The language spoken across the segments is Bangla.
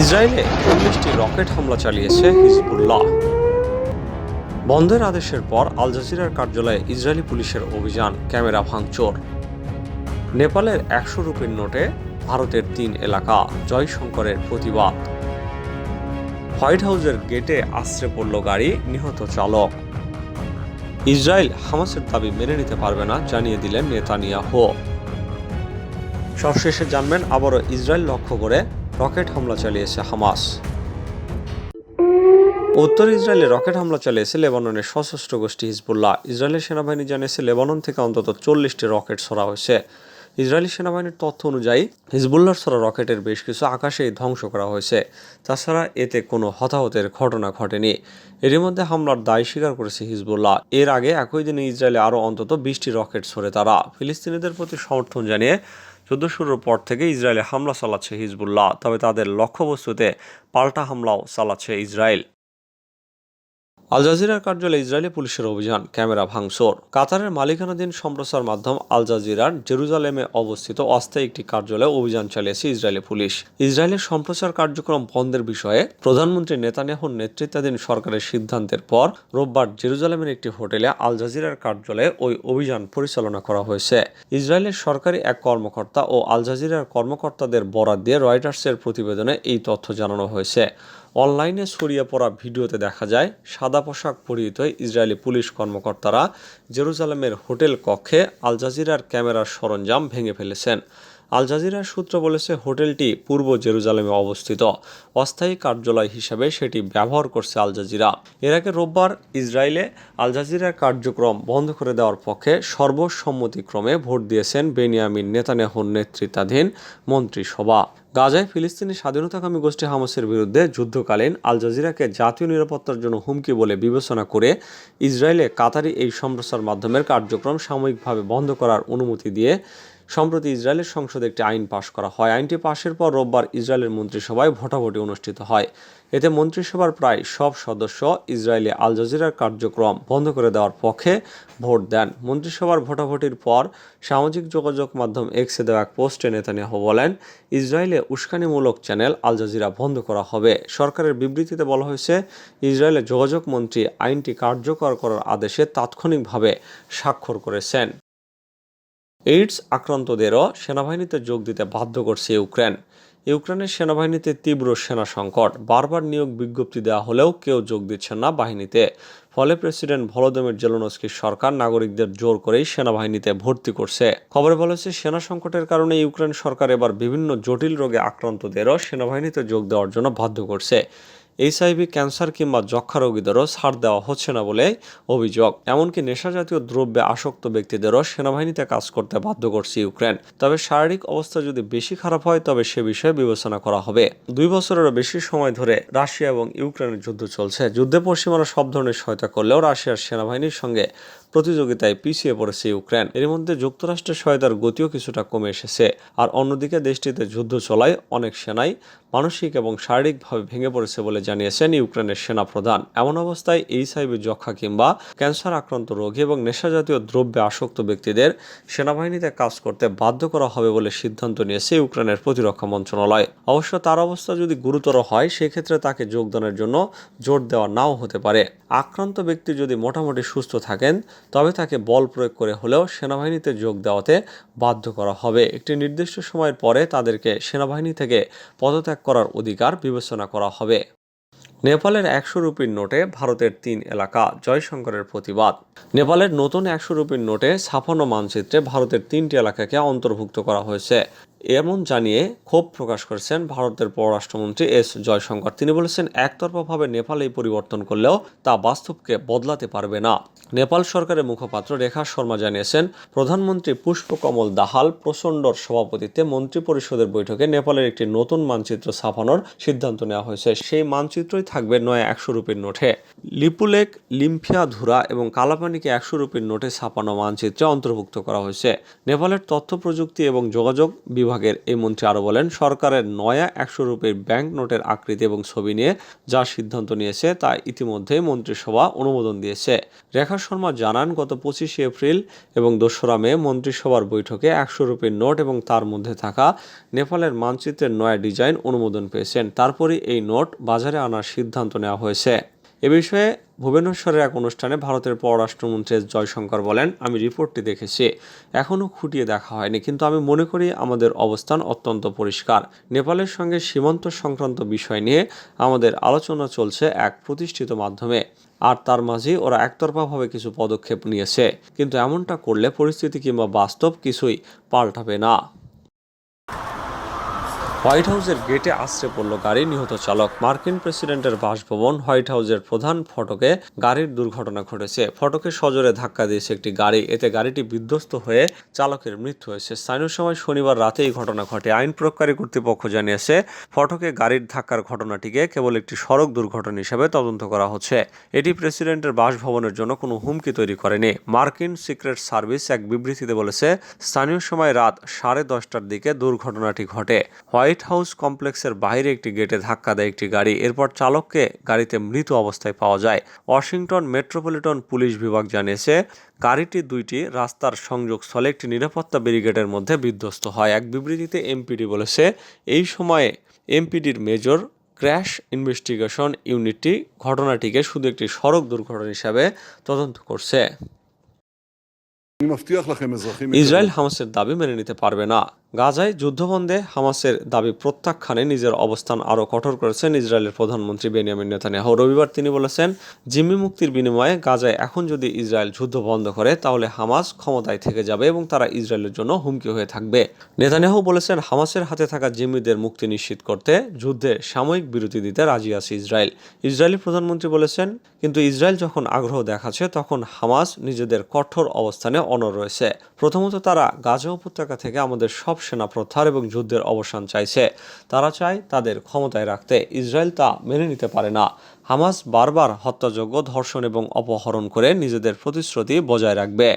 ইসরায়েলে চল্লিশটি রকেট হামলা চালিয়েছে হিজবুল্লাহ। বন্ধের আদেশের পর আল জাজিরার কার্যালয়ে ইসরায়েলি পুলিশের অভিযান, ক্যামেরা ভাঙচুর। নেপালের একশো রুপির নোটে ভারতের তিন এলাকা, জয়শঙ্করের প্রতিবাদ। হোয়াইট হাউসের গেটে আশ্রে পড়ল গাড়ি, নিহত চালক। ইসরায়েল হামাসের দাবি মেনে নিতে পারবে না, জানিয়ে দিলেন নেতানিয়াহু। সবশেষে জানবেন, আবারও ইসরায়েল লক্ষ্য করে রকেট হামলা চালিয়েছে হামাস। উত্তর ইসরায়েলে রকেট হামলা চালিয়েছে লেবাননের সশস্ত্র গোষ্ঠী হিজবুল্লাহ। ইসরায়েলের সেনাবাহিনী জানিয়েছে, লেবানন থেকে অন্তত চল্লিশটি রকেট ছড়া হয়েছে। ইসরায়েলি সেনাবাহিনীর তথ্য অনুযায়ী, হিজবুল্লাহর ছড়া রকেটের বেশ কিছু আকাশেই ধ্বংস করা হয়েছে। তাছাড়া এতে কোনো হতাহতের ঘটনা ঘটেনি। এরই মধ্যে হামলার দায় স্বীকার করেছে হিজবুল্লাহ। এর আগে একই দিনে ইসরায়েলে আরও অন্তত বিশটি রকেট ছড়ে তারা। ফিলিস্তিনিদের প্রতি সমর্থন জানিয়ে যুদ্ধ শুরুর পর থেকে ইসরায়েলে হামলা চালাচ্ছে হিজবুল্লাহ, তবে তাদের লক্ষ্যবস্তুতে পাল্টা হামলাও চালাচ্ছে ইসরায়েল। আল জাজিরার কার্যালয়ে ইসরায়েলি পুলিশের অভিযান, ক্যামেরা ভাঙচুর। কাতারের মালিকানাধীন সম্প্রচার মাধ্যম আল জাজিরার জেরুজালেমে অবস্থিত অস্থায়ী একটি কার্যালয়ে অভিযান চালিয়েছে ইসরায়েলি পুলিশ। ইসরায়েলের সম্প্রচার কার্যক্রম বন্ধের বিষয়ে প্রধানমন্ত্রী নেতানিয়াহুর নেতৃত্বাধীন সরকারের সিদ্ধান্তের পর রোববার জেরুজালেমের একটি হোটেলে আল জাজিরার কার্যালয়ে ওই অভিযান পরিচালনা করা হয়েছে। ইসরায়েলের সরকারি এক কর্মকর্তা ও আল জাজিরার কর্মকর্তাদের বরাত দিয়ে রয়টার্সের প্রতিবেদনে এই তথ্য জানানো হয়েছে। অনলাইনে ছড়িয়ে পড়া ভিডিওতে দেখা যায়, সাদা পোশাক পরিহিত ইসরায়েলি পুলিশ কর্মকর্তারা জেরুজালেমের হোটেল কক্ষে আল জাজিরার ক্যামেরার সরঞ্জাম ভেঙে ফেলেছেন। আল জাজিরার সূত্র বলেছে, হোটেলটি পূর্ব জেরুজালেমে অবস্থিত। অস্থায়ী কার্যালয় হিসাবে সেটি ব্যবহার করছে আল জাজিরা। এর আগে রোববার ইসরায়েলে আল জাজিরার কার্যক্রম বন্ধ করে দেওয়ার পক্ষে সর্বসম্মতিক্রমে ভোট দিয়েছেন বেনিয়ামিন নেতানিয়াহুর নেতৃত্বাধীন মন্ত্রিসভা। গাজায় ফিলিস্তিনি স্বাধীনতাকামী গোষ্ঠী হামাসের বিরুদ্ধে যুদ্ধকালীন আল জাজিরাকে জাতীয় নিরাপত্তার জন্য হুমকি বলে বিবেচনা করে ইসরায়েলে কাতারি এই সম্প্রচার মাধ্যমের কার্যক্রম সাময়িকভাবে বন্ধ করার অনুমতি দিয়ে সম্প্রতি ইসরায়েলের সংসদে একটি আইন পাশ করা হয়। আইনটি পাশের পর রোববার ইসরায়েলের মন্ত্রিসভায় ভোটাভুটি অনুষ্ঠিত হয়। এতে মন্ত্রিসভার প্রায় সব সদস্য ইসরায়েলি আল জাজিরার কার্যক্রম বন্ধ করে দেওয়ার পক্ষে ভোট দেন। মন্ত্রিসভার ভোটাভুটির পর সামাজিক যোগাযোগ মাধ্যম এক্সে দেওয়া এক পোস্টে নেতানিয়াহু বলেন, ইসরায়েলে উস্কানিমূলক চ্যানেল আল জাজিরা বন্ধ করা হবে। সরকারের বিবৃতিতে বলা হয়েছে, ইসরায়েলের যোগাযোগ মন্ত্রী আইনটি কার্যকর করার আদেশে তাৎক্ষণিকভাবে স্বাক্ষর করেছেন। এইডস আক্রান্তদেরও সেনাবাহিনীতে যোগ দিতে বাধ্য করছে ইউক্রেন। ইউক্রেনের সেনাবাহিনীতে তীব্র সেনা সংকট। বারবার নিয়োগ বিজ্ঞপ্তি দেওয়া হলেও কেউ যোগ দিচ্ছেন না বাহিনীতে। ফলে প্রেসিডেন্ট ভলোদিমির জেলনস্কির সরকার নাগরিকদের জোর করেই সেনাবাহিনীতে ভর্তি করছে। খবরে বলেছে সেনা সংকটের কারণে ইউক্রেন সরকার এবার বিভিন্ন জটিল রোগে আক্রান্তদেরও সেনাবাহিনীতে যোগ দেওয়ার জন্য বাধ্য করছে। এইচআইভি, ক্যান্সার কিংবা যক্ষা রোগীদেরও ছাড় দেওয়া হচ্ছে না বলে অভিযোগ। এমনকি নেশাজাতীয় দ্রব্যে আসক্ত ব্যক্তিদেরও সেনাবাহিনীতে কাজ করতে বাধ্য করছে ইউক্রেন। তবে শারীরিক অবস্থা যদি বেশি খারাপ হয়, তবে সে বিষয়ে বিবেচনা করা হবে। দুই বছরেরও বেশি সময় ধরে রাশিয়া এবং ইউক্রেনের যুদ্ধ চলছে। যুদ্ধে পশ্চিমারা সব ধরনের সহায়তা করলেও রাশিয়ার সেনাবাহিনীর সঙ্গে প্রতিযোগিতায় পিছিয়ে পড়েছে ইউক্রেন। এর মধ্যে যুক্তরাষ্ট্রের সহায়তার গতিও কিছুটা কমে এসেছে। আর অন্যদিকে দেশটিতে যুদ্ধ চলায় অনেক সেনাই মানসিক এবং শারীরিকভাবে ভেঙে পড়েছে বলে জানিয়েছেন ইউক্রেনের সেনা প্রধান এমন অবস্থায় এইচআইভি যক্ষা কিংবা ক্যান্সার আক্রান্ত রোগী এবং নেশাজাতীয় দ্রব্যে আসক্ত ব্যক্তিদের সেনাবাহিনীতে কাজ করতে বাধ্য করা হবে বলে সিদ্ধান্ত নিয়েছে ইউক্রেনের প্রতিরক্ষা মন্ত্রণালয়। অবশ্য তার অবস্থা যদি গুরুতর হয়, সেক্ষেত্রে তাকে যোগদানের জন্য জোর দেওয়া নাও হতে পারে। আক্রান্ত ব্যক্তি যদি মোটামুটি সুস্থ থাকেন তবে তাকে বল প্রয়োগ করে হলেও সেনাবাহিনীতে যোগ দেওয়াতে বাধ্য করা হবে। একটি নির্দিষ্ট সময়ের পরে তাদেরকে সেনাবাহিনী থেকে পদত্যাগ করার অধিকার বিবেচনা করা হবে। নেপালের একশো রুপির নোটে ভারতের তিন এলাকা জয়শঙ্করের প্রতিবাদ। নেপালের নতুন একশো রুপির নোটে ছাপানো মানচিত্রে ভারতের তিনটি এলাকাকে অন্তর্ভুক্ত করা হয়েছে। এমন জানিয়ে ক্ষোভ প্রকাশ করেছেন ভারতের পররাষ্ট্রমন্ত্রী এস জয়শঙ্কর। তিনি বলেছেন, একতরফাভাবে নেপাল এই পরিবর্তন করলেও তা বাস্তবকে বদলাতে পারবে না। নেপাল সরকারের মুখপাত্র রেখা শর্মা জানিয়েছেন, প্রধানমন্ত্রী পুষ্পকমল দাহাল প্রচণ্ডর সভাপতিত্বে মন্ত্রী পরিষদের বৈঠকে নেপালের একটি নতুন মানচিত্র ছাপানোর সিদ্ধান্ত নেওয়া হয়েছে। সেই মানচিত্রই থাকবে নয় একশো রুপির নোটে। লিপুলেক লিম্ফিয়া ধুরা এবং কালাপানিকে একশো রুপির নোটে ছাপানো মানচিত্রে অন্তর্ভুক্ত করা হয়েছে। নেপালের তথ্য প্রযুক্তি এবং যোগাযোগ বিভাগ বিভাগের এই মন্ত্রী আরও বলেন, সরকারের নয়া একশো রুপির ব্যাংক নোটের আকৃতি এবং ছবি নিয়ে যা সিদ্ধান্ত নিয়েছে তা ইতিমধ্যে মন্ত্রিসভা অনুমোদন দিয়েছে। রেখা শর্মা জানান, গত পঁচিশে এপ্রিল এবং দোসরা মে মন্ত্রিসভার বৈঠকে একশো রুপির নোট এবং তার মধ্যে থাকা নেপালের মানচিত্রের নয়া ডিজাইন অনুমোদন পেয়েছেন। তারপরই এই নোট বাজারে আনার সিদ্ধান্ত নেওয়া হয়েছে। এ বিষয়ে ভুবনেশ্বরের এক অনুষ্ঠানে ভারতের পররাষ্ট্রমন্ত্রী এস জয়শঙ্কর বলেন, আমি রিপোর্টটি দেখেছি। এখনও খুঁটিয়ে দেখা হয়নি, কিন্তু আমি মনে করি আমাদের অবস্থান অত্যন্ত পরিষ্কার। নেপালের সঙ্গে সীমান্ত সংক্রান্ত বিষয় নিয়ে আমাদের আলোচনা চলছে এক প্রতিষ্ঠিত মাধ্যমে। আর তার মাঝেই ওরা একতরফাভাবে কিছু পদক্ষেপ নিয়েছে। কিন্তু এমনটা করলে পরিস্থিতি কিংবা বাস্তব কিছুই পাল্টাবে না। হোয়াইট হাউসের গেটে আশ্রে পড়ল গাড়ি। নিহত চালক মার্কিন প্রেসিডেন্টের বাসভবন হোয়াইট হাউসের প্রধান ফটকে গাড়ির দুর্ঘটনা ঘটেছে। ফটকে সজোরে ধাক্কা দিয়েছে একটি গাড়ি। এতে গাড়িটি বিধ্বস্ত হয়ে চালকের মৃত্যু হয়েছে। স্থানীয় সময় শনিবার রাতে এই ঘটনা ঘটে। আইন প্রয়োগকারী কর্তৃপক্ষ জানিয়েছে, ফটকে গাড়ির ধাক্কার ঘটনাটিকে কেবল একটি সড়ক দুর্ঘটনা হিসেবে তদন্ত করা হচ্ছে। এটি প্রেসিডেন্টের বাসভবনের জন্য কোনো হুমকি তৈরি করেনি। মার্কিন সিক্রেট সার্ভিস এক বিবৃতিতে বলেছে, স্থানীয় সময় রাত সাড়ে দশটার দিকে দুর্ঘটনাটি ঘটে। হোয়াইট হোয়াইট হাউস কমপ্লেক্সের বাইরে একটি গেটে ধাক্কা দেয় একটি গাড়ি। এরপর চালককে গাড়িতে মৃত অবস্থায় পাওয়া যায়। ওয়াশিংটন মেট্রোপলিটন পুলিশ বিভাগ জানিয়েছে গাড়িটি দুইটি রাস্তার সংযোগ স্থলে একটি নিরাপত্তা ব্যারিগেডের মধ্যে বিধ্বস্ত হয়। এক বিবৃতিতে এমপিডি বলেছে এই সময়ে এমপিডির মেজর ক্র্যাশ ইনভেস্টিগেশন ইউনিটটি ঘটনাটিকে শুধু একটি সড়ক দুর্ঘটনা হিসাবে তদন্ত করছে। ইসরায়েল হামাসের দাবি মেনে নিতে পারবে না। গাজায় যুদ্ধবন্ধে হামাসের দাবি প্রত্যাখ্যানে নিজের অবস্থান আরও কঠোর করেছেন ইসরায়েলের প্রধানমন্ত্রী বেনিয়ামিন নেতানিয়াহু। রবিবার তিনি বলেছেন, জিম্মি মুক্তির বিনিময়ে গাজায় এখন যদি ইসরায়েল যুদ্ধ বন্ধ করে, তাহলে হামাস ক্ষমতায় থেকে যাবে এবং তারা ইসরায়েলের জন্য হুমকি হয়ে থাকবে। নেতানিয়াহু বলেছেন, হামাসের হাতে থাকা জিম্মিদের মুক্তি নিশ্চিত করতে যুদ্ধে সাময়িক বিরতি দিতে রাজি আছে ইসরায়েল। ইসরায়েলি প্রধানমন্ত্রী বলেছেন, কিন্তু ইসরায়েল যখন আগ্রহ দেখাচ্ছে, তখন হামাস নিজেদের কঠোর অবস্থানে অনড় রয়েছে। প্রথমত তারা গাজা উপত্যকা থেকে আমাদের সব সেনা প্রত্যাহার এবং যুদ্ধের অবসান চাইছে। তারা চায় তাদের ক্ষমতায় রাখতে। ইসরায়েল তা মেনে নিতে পারে না। হামাস বারবার হত্যাযোগ্য ধর্ষণ এবং অপহরণ করে নিজেদের প্রতিশ্রুতি বজায় রাখবে।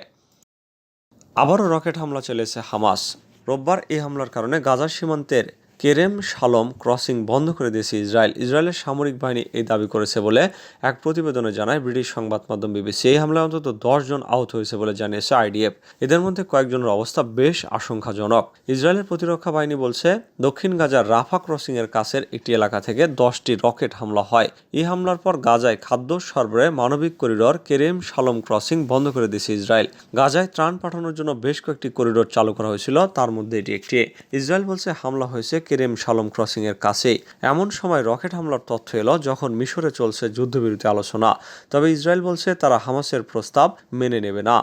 আবারও রকেট হামলা চলেছে হামাস। রোববার এই হামলার কারণে গাজার সীমান্তের কেরেম শালম ক্রসিং বন্ধ করে দিয়েছে ইসরায়েল। ইসরায়েলের সামরিক বাহিনী এই দাবি করেছে বলে এক প্রতিবেদনে জানায় ব্রিটিশ সংবাদ মাধ্যম বিবিসি। এই হামলায় অন্তত জন আহত হয়েছে বলে জানিয়েছে আইডিএফ। এদের মধ্যে কয়েকজনের অবস্থা বেশ আশঙ্কাজনক। ইসরায়েলের প্রতিরক্ষা বাহিনী বলছে, দক্ষিণ গাজার রাফা ক্রসিং এর কাছের একটি এলাকা থেকে দশটি রকেট হামলা হয়। এই হামলার পর গাজায় খাদ্য সরবরাহে মানবিক করিডর কেরেম শালম ক্রসিং বন্ধ করে দিয়েছে ইসরায়েল। গাজায় ত্রাণ পাঠানোর জন্য বেশ কয়েকটি করিডোর চালু করা হয়েছিল, তার মধ্যে এটি একটি। ইসরায়েল বলছে, হামলা হয়েছে কেরেম শালম ক্রসিংয়ের কাছে এমন সময় রকেট হামলার তথ্য এলো যখন মিশরে চলছে যুদ্ধবিরতি আলোচনা। তবে ইসরায়েল বলছে তারা হামাসের প্রস্তাব মেনে নেবে না।